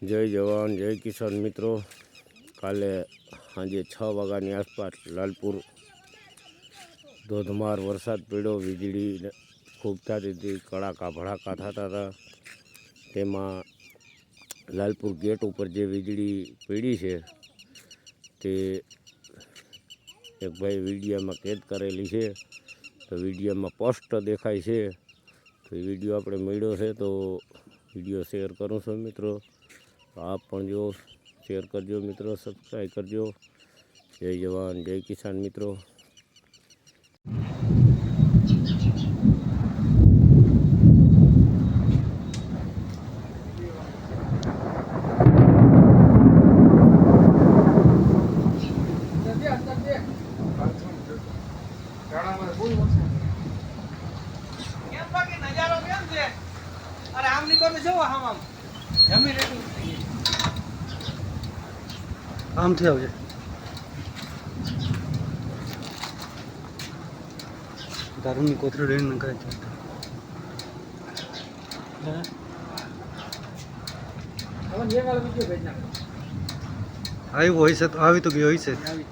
જય જવાન, જય કિસાન મિત્રો. કાલે સાંજે છ વાગ્યાની આસપાસ લાલપુર ધોધમાર વરસાદ પડ્યો. વીજળી ખૂબ થતી હતી. કડાકા ભડાકા થતા હતા. તેમાં લાલપુર ગેટ ઉપર જે વીજળી પડી છે, તે એક ભાઈ વિડીયામાં કેદ કરેલી છે. તો વિડીયામાં સ્પષ્ટ દેખાય છે. તો એ વીડિયો આપણે મળ્યો છે, તો વીડિયો શેર કરું છું મિત્રો. આપ પણ જો શેર કરજો મિત્રો સબસ્ક્રાઈબ કરજો. જય જવાન, જય કિસાન મિત્રો. કેમ બાકી નજારો કેમ છે? અરે આમ નીકળો જવો આમ આમ. આમથી આવજે. દારૂની કોથળી લઈને કરે છે. આવ્યું હોય છે આવી તો ગયો હોય છે. આવી.